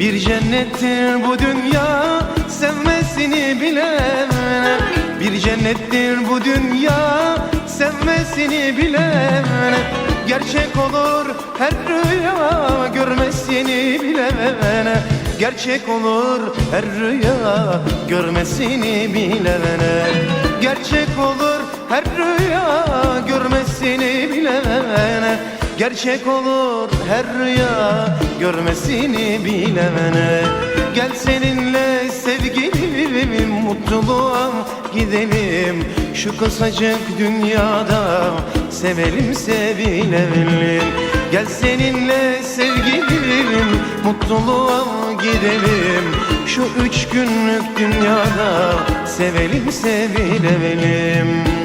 cennettir bu dünya sevmesini bilen Bir cennettir bu dünya sevmesini bilen Gerçek olur her rüya görmesini bilen Gerçek olur her rüya görmesini bilene Gerçek olur her rüya Gerçek olur her rüya görmesini bilene Gel seninle sevgilim mutluluğa gidelim. Şu kısacık dünyada sevelim sevilelim Gel seninle sevgilim mutluluğa gidelim. Şu üç günlük dünyada sevelim sevilelim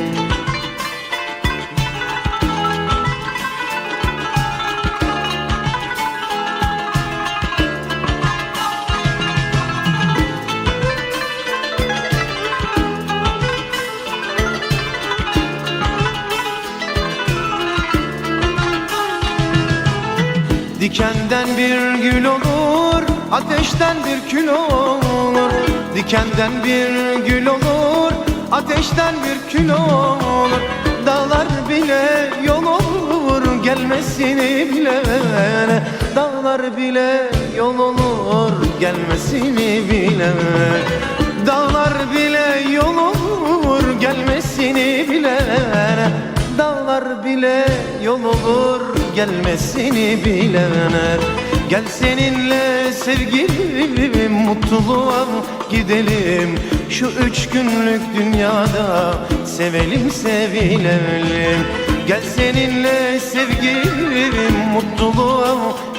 Dikenden bir gül olur, ateşten bir kül olur. Dikenden bir gül olur, ateşten bir kül olur. Dağlar bile yol olur, gelmesini bilene. Dağlar bile yol olur, gelmesini bilene. Dağlar bile yol olur, gelmesini bilene. Dağlar bile yol olur gelmesini bilene Gel seninle sevgilim mutluluğa gidelim Şu üç günlük dünyada sevelim sevilelim Gel seninle sevgilim mutluluğa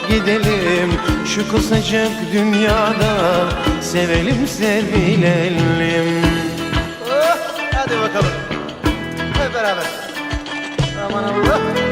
gidelim Şu kısacık dünyada sevelim sevilelim Oh, hadi bakalım. Hep beraber. Aman Allah.